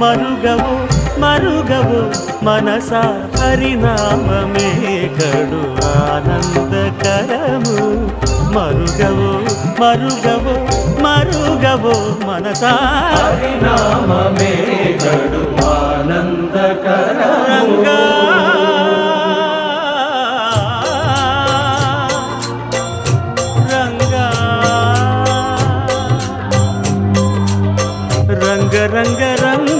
మరుగవు మరుగవు మనస పరిణామమే కడు ఆనందకరము. మరుగవు మరుగవు మరుగవు మనసా పరిణామమే గడు ఆనందకరము. రంగా రంగా రంగ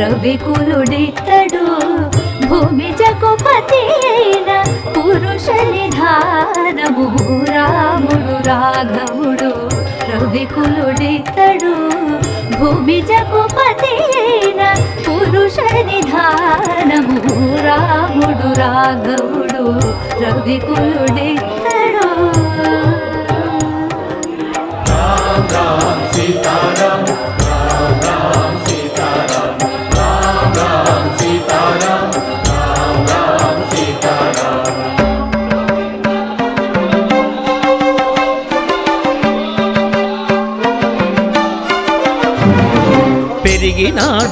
రవికులుడితడు భూమి జగుపతి అయిన పురుష నిధానము రాముడు రాఘవుడు. రవికులుడితడు భూమి జగుపతి అయిన పురుష నిధానము రాముడు రాఘవుడు. రవికులుడితడు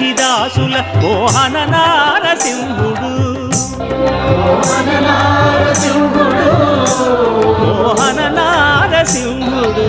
కాళిదాసుల మోహన నారసింహుడు మోహన నారసింహుడు. మోహన నారసింహుడు.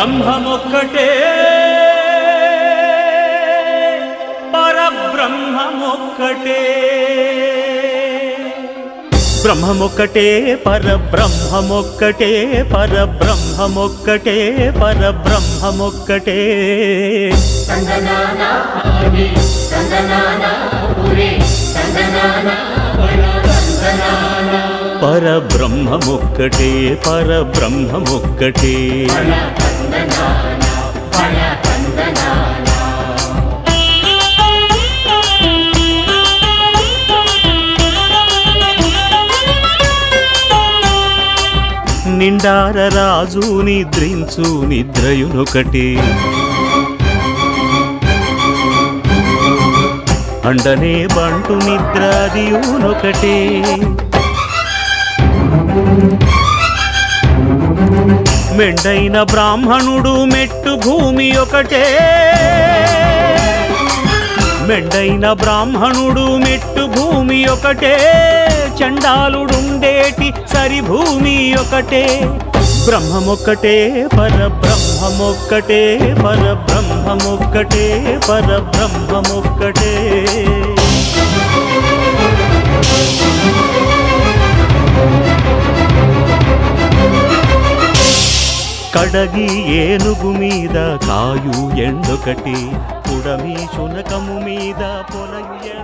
బ్రహ్మమొక్కటే. పరబ్రహ్మమొక్కటే. బ్రహ్మమొక్కటే పరబ్రహ్మమొక్కటే పరబ్రహ్మమొక్కటే పరబ్రహ్మమొక్కటే. తందనానా ఆది తందనానా పరబ్రహ్మమొక్కటే పరబ్రహ్మమొక్కటే. నిండార రాజు నిద్రించు నిద్రయునొకటే. అండనే బంటు నిద్రాదియునొకటే. మెండైన బ్రాహ్మణుడు మెట్టు భూమి ఒకటే. మెండైన బ్రాహ్మణుడు మెట్టు భూమి ఒకటే. చండాలుడుండేటి సరి భూమి ఒకటే. బ్రహ్మమొక్కటే పరబ్రహ్మమొక్కటే పరబ్రహ్మమొక్కటే పరబ్రహ్మమొక్కటే. కడగి ఏనుగు మీద కాయు ఎండొకటి పుడమి శునకము మీద పొలయు